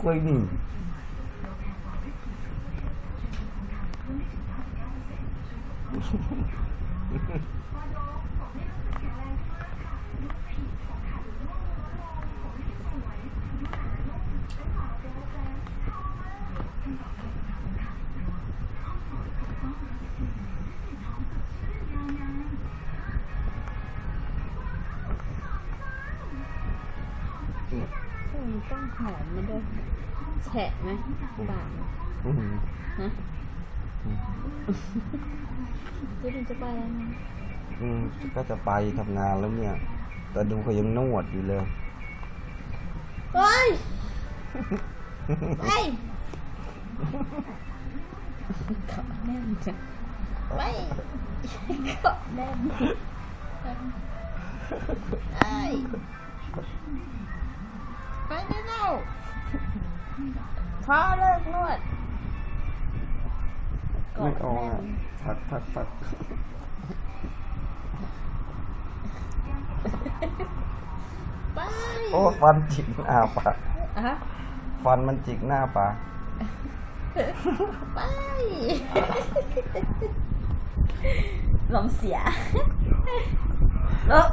คุย นี่มันต้องหอมมันด้วยแฉะไหมปากมันอืมฮะจะถึงจะไปแล้วนะอืมก็จะไปทำงานแล้วเนี่ย แต่ดูเขายังนวดอยู่เลยเฮ้ยไปเกาะแน่นจังไปเกาะแน่นไอ้ ไปได้แล้วพอเลิกนวดไม่ออกแน่อะนพักพักพักไปโอ้ฟันจิกหน้าปากอะฮะฟันมันจิกหน้าปากไปลมเสียแล้ว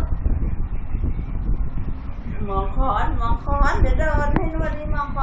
หมอคอนหมอ